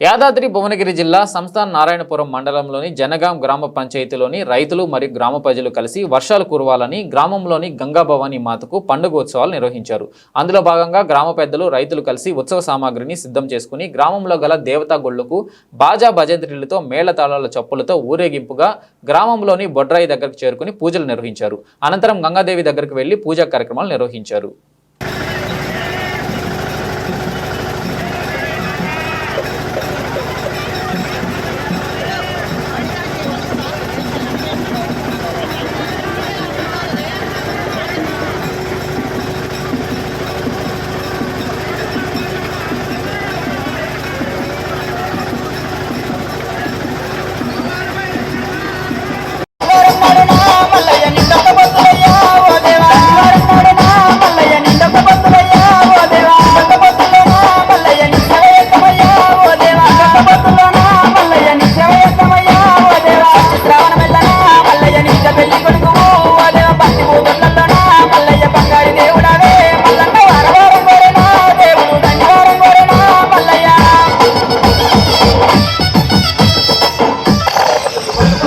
యాదాద్రి భువనగిరి జిల్లా సంస్థాన్ నారాయణపురం మండలంలోని జనగాం గ్రామ పంచాయతీలోని రైతులు మరియు గ్రామ ప్రజలు కలిసి వర్షాలు కురవాలని గ్రామంలోని గంగాభవాని మాతకు పండుగ ఉత్సవాలు నిర్వహించారు. అందులో భాగంగా గ్రామ పెద్దలు రైతులు కలిసి ఉత్సవ సామాగ్రిని సిద్ధం చేసుకుని గ్రామంలో గల దేవతా గుళ్ళకు బాజా భజంత్రిలతో మేళతాళాల చప్పులతో ఊరేగింపుగా గ్రామంలోని బొడ్రాయి దగ్గరకు చేరుకుని పూజలు నిర్వహించారు. అనంతరం గంగాదేవి దగ్గరకు వెళ్ళి పూజా కార్యక్రమాలు నిర్వహించారు.